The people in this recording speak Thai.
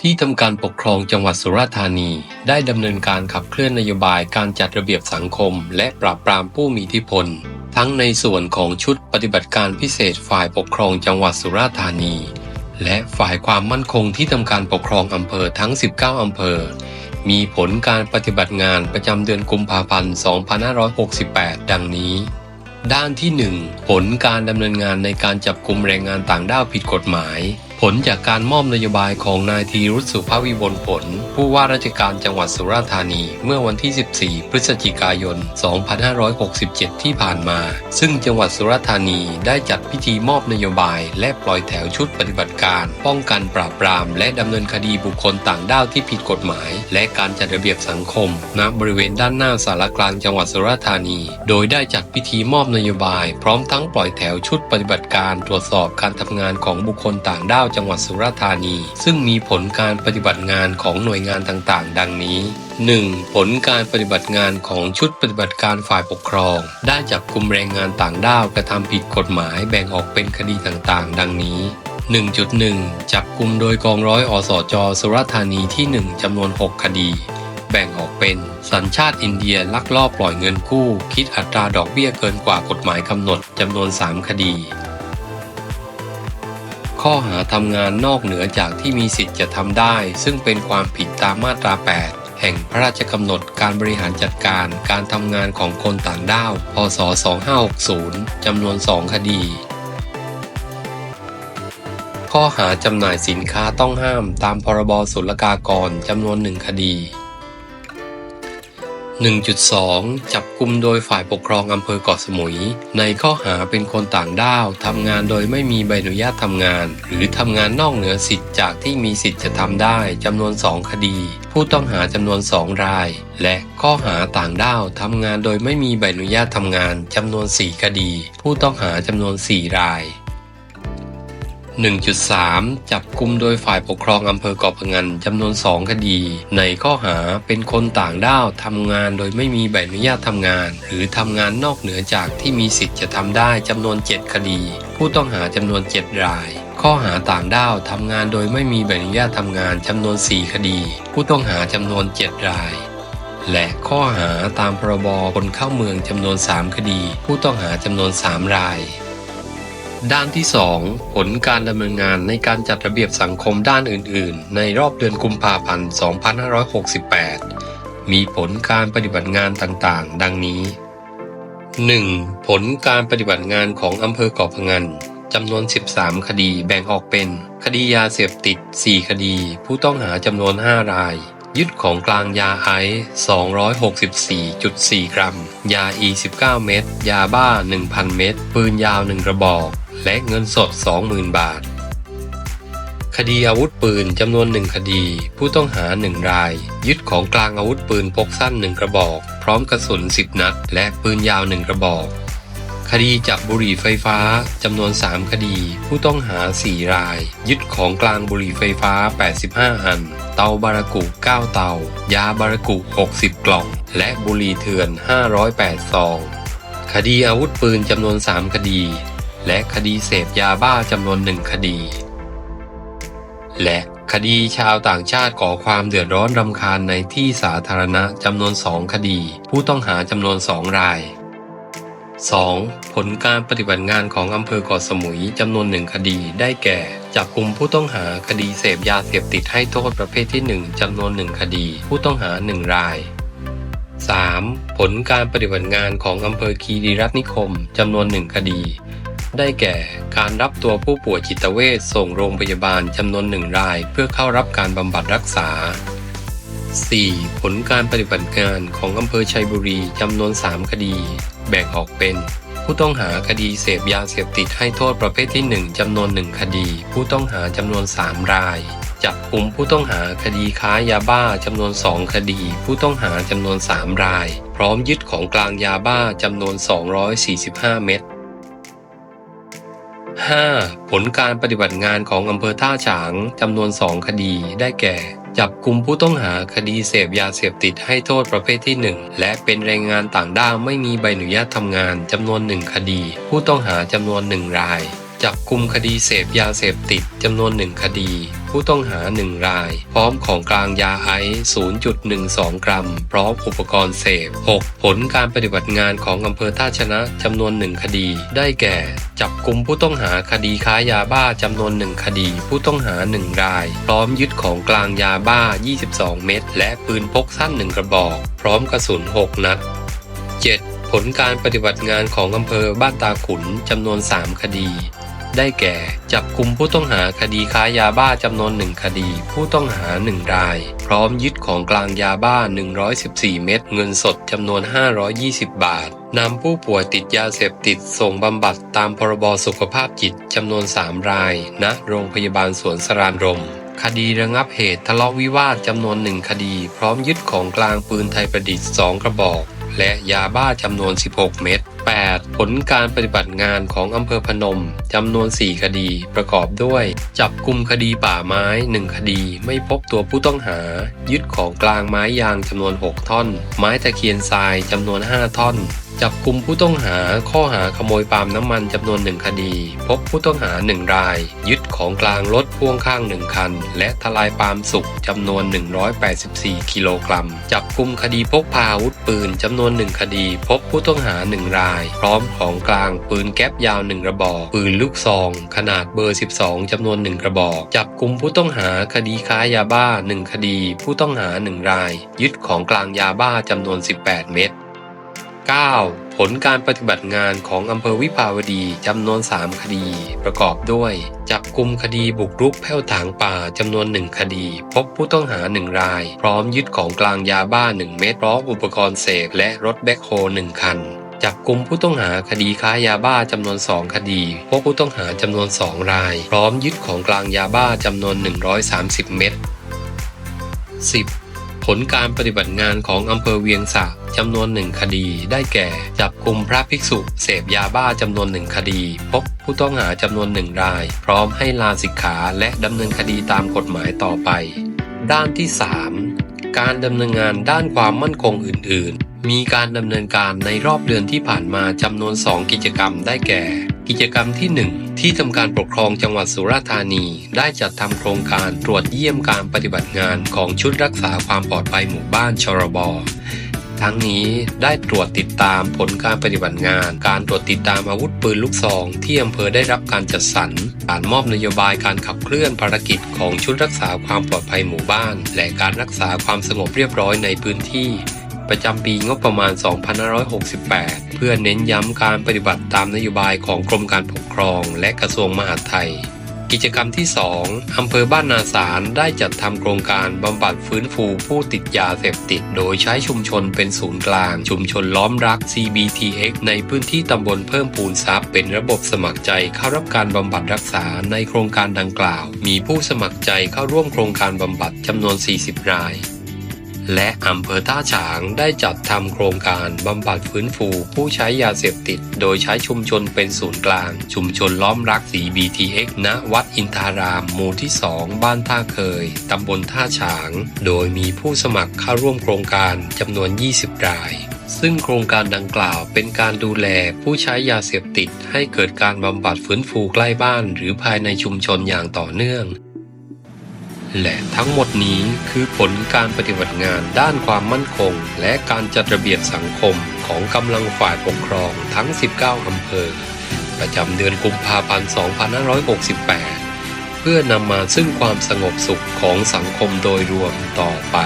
ที่ทำการปกครองจังหวัดสุราษฎร์ธานี ได้ดำเนินการขับเคลื่อนนโยบายการจัดระเบียบสังคม และปราบปรามผู้มีอิทธิพล ทั้งในส่วนของชุดปฏิบัติการพิเศษฝ่ายปกครองจังหวัดสุราษฎร์ธานี และฝ่ายความมั่นคงที่ทำการปกครองอำเภอทั้ง 19 อำเภอ มีผลการปฏิบัติงานประจำเดือนกุมภาพันธ์ 2568 ดังนี้ ด้านที่ 1 ผลการดำเนินงานในการจับกลุ่มแรงงานต่างด้าวผิดกฎหมาย ผลจากการมอบนโยบายของนายธีรุษสุภวิบลผล ผู้ว่าราชการจังหวัดสุราษฎร์ธานี เมื่อวันที่ 14 พฤศจิกายน 2567 ที่ผ่านมา ซึ่งจังหวัดสุราษฎร์ธานีได้จัดพิธีมอบนโยบาย และปล่อยแถวชุดปฏิบัติการ ป้องกันปราบปราม และดำเนินคดีบุคคลต่างด้าวที่ผิดกฎหมาย และการจัดระเบียบสังคมณบริเวณด้านหน้าสารกลางจังหวัดสุราษฎร์ธานี โดยได้จัดพิธีมอบนโยบาย พร้อมทั้งปล่อยแถวชุดปฏิบัติการ ตรวจสอบการทำงานของบุคคลต่างด้าวจังหวัดสุราษฎร์ธานี ซึ่งมีผลการปฏิบัติงานของหน่วยงานต่างๆ ดังนี้ 1. ผลการปฏิบัติงานของชุดปฏิบัติการฝ่ายปกครอง ได้จับกลุ่มแรงงานต่างด้าวกระทำผิดกฎหมายแบ่งออกเป็นคดีต่างๆ ดังนี้ 1.1 จับกลุ่มโดยกองร้อยอสจสุราษฎร์ธานีที่ 1จำนวน 6 คดีแบ่งออกเป็น สัญชาติอินเดียลักลอบปล่อยเงินกู้ คิดอัตราดอกเบี้ยเกินกว่ากฎหมายกำหนดจำนวน 3 คดี ข้อหาทำงานนอกเหนือจากที่มีสิทธิ์จะทำได้ ซึ่งเป็นความผิดตามมาตรา 8แห่งพระราชกำหนดการบริหารจัดการการทำงานของคนต่างด้าว พศ 2560 จำนวน 2 คดี ข้อหาจำหน่ายสินค้าต้องห้ามตามพรบศุลกากรจำนวนหนึ่งคดี 1.2 จับกุมโดยฝ่ายปกครองอำเภอเกาะสมุย ในข้อหาเป็นคนต่างด้าวทำงานโดยไม่มีใบอนุญาตทำงาน หรือทำงานนอกเหนือสิทธิ์จากที่มีสิทธิ์จะทำได้จำนวน 2 คดี ผู้ต้องหาจำนวน 2 ราย และข้อหาต่างด้าวทำงานโดยไม่มีใบอนุญาตทำงานจำนวน 4 คดี ผู้ต้องหาจำนวน 4 ราย 1.3 จับกุมโดยฝ่ายปกครองอำเภอเกาะพงันจำนวน 2 คดี ในข้อหาเป็นคนต่างด้าวทำงานโดยไม่มีใบอนุญาตทำงาน หรือทำงานนอกเหนือจากที่มีสิทธิ์จะทำได้จำนวน 7 คดี ผู้ต้องหาจำนวน 7 ราย ข้อหาต่างด้าวทำงานโดยไม่มีใบอนุญาตทำงานจำนวน 4 คดี ผู้ต้องหาจำนวน 7 รายและข้อหาตามพรบคนเข้าเมืองจำนวน 3 คดี ผู้ต้องหาจำนวน 3 ราย ด้านที่ 2 ผลการดำเนินงานในการจัดระเบียบสังคมด้านอื่น ๆ ในรอบเดือนกุมภาพันธ์ 2568 มีผลการปฏิบัติงานต่างๆ ดังนี้ 1. ผลการปฏิบัติงานของอำเภอเกาะพงันจำนวน 13 คดีแบ่งออกเป็น คดียาเสพติด 4 คดี ผู้ต้องหาจำนวน 5 ราย ยึดของกลางยาไอซ์264.4 กรัม ยาอี 19 เม็ด ยาบ้า 1,000 เม็ด ปืนยาว 1 กระบอก และเงินสด 20,000 บาท คดีอาวุธปืนจำนวน1คดี ผู้ต้องหา1ราย ยึดของกลางอาวุธปืนพกสั้น1กระบอก พร้อมกระสุน 10 นัด และปืนยาว1กระบอก คดีจับบุหรี่ไฟฟ้าจำนวน 3 คดี ผู้ต้องหา 4 ราย ยึดของกลางบุหรี่ไฟฟ้า 85 อัน เตาบารากุ 9 เตา ยาบารากุ 60 กล่อง และบุหรี่เถื่อน 508 ซองคดีอาวุธปืนจำนวน 3 คดี และคดีเสพยาบ้าจำนวน1คดี และคดีชาวต่างชาติก่อความเดือดร้อนรำคาญในที่สาธารณะจำนวน2คดี ผู้ต้องหาจำนวน2ราย 2. ผลการปฏิบัติงานของอำเภอเกาะสมุยจำนวนหนึ่งคดีได้แก่ จับกลุ่มผู้ต้องหาคดีเสพยาเสพติดให้โทษประเภทที่ 1จำนวนหนึ่งคดี ผู้ต้องหา1ราย 3. ผลการปฏิบัติงานของอำเภอคีรีรัตนิคมจำนวนหนึ่งคดี ได้แก่ การรับตัวผู้ป่วยจิตเวชส่งโรงพยาบาลจำนวนหนึ่งราย เพื่อเข้ารับการบำบัดรักษา 4. ผลการปฏิบัติงานของอำเภอชัยบุรีจำนวน 3 คดี แบ่งออกเป็น ผู้ต้องหาคดีเสพยาเสพติดให้โทษประเภทที่ 1จำนวน 1 คดี ผู้ต้องหาจำนวน 3 ราย จับกลุ่มผู้ต้องหาคดีค้ายาบ้าจำนวน 2 คดี ผู้ต้องหาจำนวน 3 ราย พร้อมยึดของกลางยาบ้าจำนวน 245 เม็ด 5. ผลการปฏิบัติงานของอำเภอท่าฉางจำนวน 2 คดีได้แก่ จับกลุ่มผู้ต้องหาคดีเสพยาเสพติดให้โทษประเภทที่ 1 และเป็นแรงงานต่างด้าวไม่มีใบอนุญาตทำงานจำนวน 1 คดี ผู้ต้องหาจำนวน 1 ราย จับกลุ่มคดีเสพยาเสพติดจำนวน 1 คดี ผู้ต้องหาหนึ่งราย พร้อมของกลางยาไอซ์0.12 กรัม พร้อมอุปกรณ์เสพ 6. ผลการปฏิบัติงานของอำเภอท่าชนะจำนวนหนึ่งคดี ได้แก่ จับกลุ่มผู้ต้องหาคดีค้ายาบ้าจำนวนหนึ่งคดี ผู้ต้องหาหนึ่งราย พร้อมยึดของกลางยาบ้า 22 เม็ดและปืนพกสั้นหนึ่งกระบอก พร้อมกระสุน 6 นัด 7. ผลการปฏิบัติงานของอำเภอบ้านตาขุนจำนวน 3 คดี ได้แก่ จับกลุ่มผู้ต้องหาคดีค้ายาบ้าจำนวนหนึ่งคดี ผู้ต้องหาหนึ่งราย พร้อมยึดของกลางยาบ้า 114 เม็ดเงินสดจำนวน 520 บาทนำผู้ป่วยติดยาเสพติดส่งบำบัดตามพรบสุขภาพจิตจำนวน 3 รายณโรงพยาบาลสวนสรานรมคดีระงับเหตุทะเลาะวิวาทจำนวนหนึ่งคดี พร้อมยึดของกลางปืนไทยประดิษฐ์ 2 กระบอก และยาบ้าจำนวน 16 เม็ด 8. ผลการปฏิบัติงานของอำเภอพนมจำนวน 4 คดีประกอบด้วย จับกลุ่มคดีป่าไม้ 1 คดี ไม่พบตัวผู้ต้องหา ยึดของกลางไม้ยางจำนวน 6 ท่อน ไม้ตะเคียนทรายจำนวน 5 ท่อน จับกลุ่มผู้ต้องหาข้อหาขโมยปาล์มน้ำมันจำนวนหนึ่งคดี พบผู้ต้องหาหนึ่งราย ยึดของกลางรถพ่วงข้างหนึ่งคัน และทลายปาล์มสุกจำนวน 184 กิโลกรัม จับกลุ่มคดีพกพาอาวุธปืนจำนวนหนึ่งคดี พบผู้ต้องหาหนึ่งราย พร้อมของกลางปืนแก๊ปยาวหนึ่งกระบอก ปืนลูกซอง ขนาดเบอร์ 12 จำนวนหนึ่งกระบอก จับกลุ่มผู้ต้องหาคดีค้ายาบ้าหนึ่งคดี ผู้ต้องหาหนึ่งราย ยึดของกลางยาบ้าจำนวน 18 เม็ด 9. ผลการปฏิบัติงานของอำเภอวิภาวดีจำนวน 3 คดี ประกอบด้วย จับกลุ่มคดีบุกรุกแผ่วถางป่าจำนวน 1 คดี พบผู้ต้องหา 1 ราย พร้อมยึดของกลางยาบ้า 1 เม็ดพร้อมอุปกรณ์เสพและรถแบ็คโฮ1คันจับกลุ่มผู้ต้องหาคดีค้ายาบ้าจำนวน 2 คดี พบผู้ต้องหาจำนวน 2 ราย พร้อมยึดของกลางยาบ้าจำนวน 130 เม็ด 10. ผลการปฏิบัติงานของอำเภอเวียงสะจำนวนหนึ่งคดีได้แก่ จับกลุ่มพระภิกษุเสพยาบ้าจำนวนหนึ่งคดี พบผู้ต้องหาจำนวนหนึ่งราย พร้อมให้ลาสิกขาและดำเนินคดีตามกฎหมายต่อไป ด้านที่ 3 การดำเนินงานด้านความมั่นคงอื่น ๆ มีการดำเนินการในรอบเดือนที่ผ่านมาจำนวน 2 กิจกรรมได้แก่ กิจกรรมที่ 1 ที่ทำการปกครองจังหวัดสุราษฎร์ธานี ได้จัดทำโครงการตรวจเยี่ยมการปฏิบัติงานของชุดรักษาความปลอดภัยหมู่บ้านชรบทั้งนี้ได้ตรวจติดตามผลการปฏิบัติงาน การตรวจติดตามอาวุธปืนลูกซองที่อำเภอได้รับการจัดสรร การมอบนโยบายการขับเคลื่อนภารกิจของชุดรักษาความปลอดภัยหมู่บ้าน และการรักษาความสงบเรียบร้อยในพื้นที่ ประจำปีงบประมาณ 2568 เพื่อเน้นย้ำการปฏิบัติตามนโยบายของกรมการปกครองและกระทรวงมหาดไทย กิจกรรมที่ 2อำเภอบ้านนาสารได้จัดทำโครงการบำบัดฟื้นฟูผู้ติดยาเสพติด โดยใช้ชุมชนเป็นศูนย์กลาง ชุมชนล้อมรัก CBTX ในพื้นที่ตำบลเพิ่มพูนทรัพย์ เป็นระบบสมัครใจเข้ารับการบำบัดรักษาในโครงการดังกล่าว มีผู้สมัครใจเข้าร่วมโครงการบำบัดจำนวน 40 ราย และอำเภอท่าฉางได้จัดทำโครงการบำบัดฟื้นฟูผู้ใช้ยาเสพติด โดยใช้ชุมชนเป็นศูนย์กลาง ชุมชนล้อมรักสี BTX ณวัดอินทาราม หมู่ที่ 2 บ้านท่าเคย ตำบลท่าฉาง โดยมีผู้สมัครเข้าร่วมโครงการจำนวน 20 รายซึ่งโครงการดังกล่าวเป็นการดูแลผู้ใช้ยาเสพติด ให้เกิดการบำบัดฟื้นฟูใกล้บ้าน หรือภายในชุมชนอย่างต่อเนื่อง และทั้งหมดนี้คือผลการปฏิบัติงานด้านความมั่นคง และการจัดระเบียบสังคมของกำลังฝ่ายปกครองทั้ง 19 อำเภอ ประจำเดือนกุมภาพันธ์ 2568 เพื่อนำมาซึ่งความสงบสุขของสังคมโดยรวมต่อไป